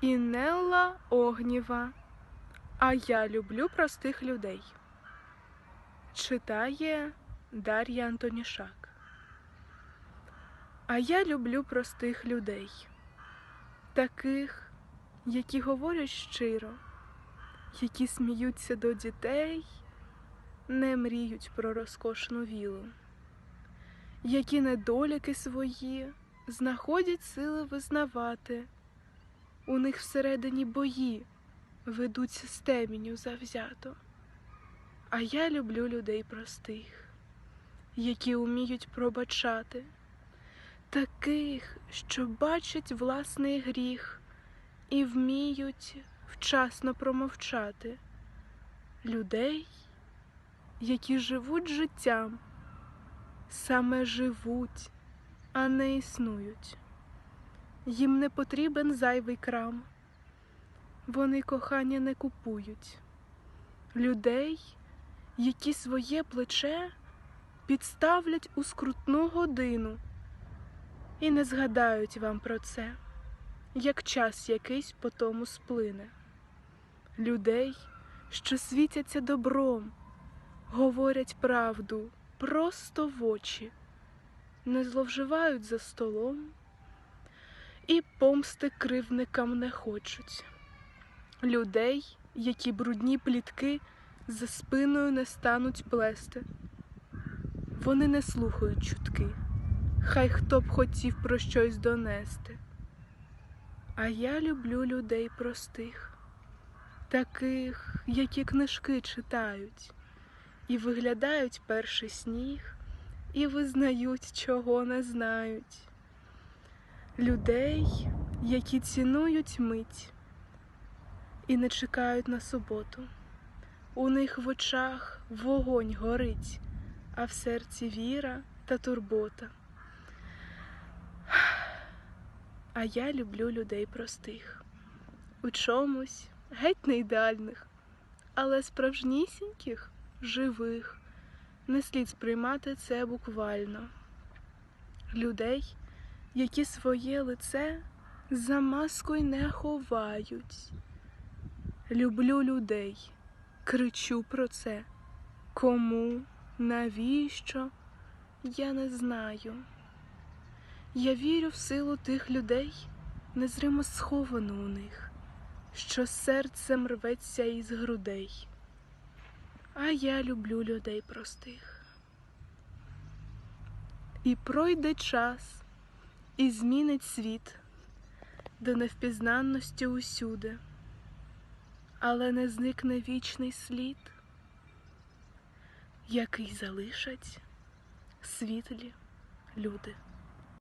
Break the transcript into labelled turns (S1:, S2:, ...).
S1: Інелла Огнєва. А я люблю простих людей. Читає Дар'я Антонішак. А я люблю простих людей, таких, які говорять щиро, які сміються до дітей, не мріють про розкошну вілу, які недоліки свої знаходять сили визнавати. У них всередині бої ведуться з темінню завзято. А я люблю людей простих, які уміють пробачати, таких, що бачать власний гріх і вміють вчасно промовчати, людей, які живуть життям, саме живуть, а не існують. Їм не потрібен зайвий крам. Вони кохання не купують. Людей, які своє плече підставлять у скрутну годину і не згадають вам про це, як час якийсь по тому сплине. Людей, що світяться добром, говорять правду просто в очі, не зловживають за столом і помсти кривникам не хочуть. Людей, які брудні плітки за спиною не стануть плести. Вони не слухають чутки, хай хто б хотів про щось донести. А я люблю людей простих, таких, які книжки читають, і виглядають перший сніг, і визнають, чого не знають людей, які цінують мить і не чекають на суботу. У них в очах вогонь горить, а в серці віра та турбота. А я люблю людей простих, у чомусь геть не ідеальних, але справжнісіньких, живих. Не слід сприймати це буквально. Людей, які своє лице за маскою не ховають. Люблю людей, кричу про це. Кому, навіщо, я не знаю. Я вірю в силу тих людей, незримо сховану у них, що серцем рветься із грудей. А я люблю людей простих. І пройде час, і змінить світ до невпізнанності усюди, але не зникне вічний слід, який залишать світлі люди.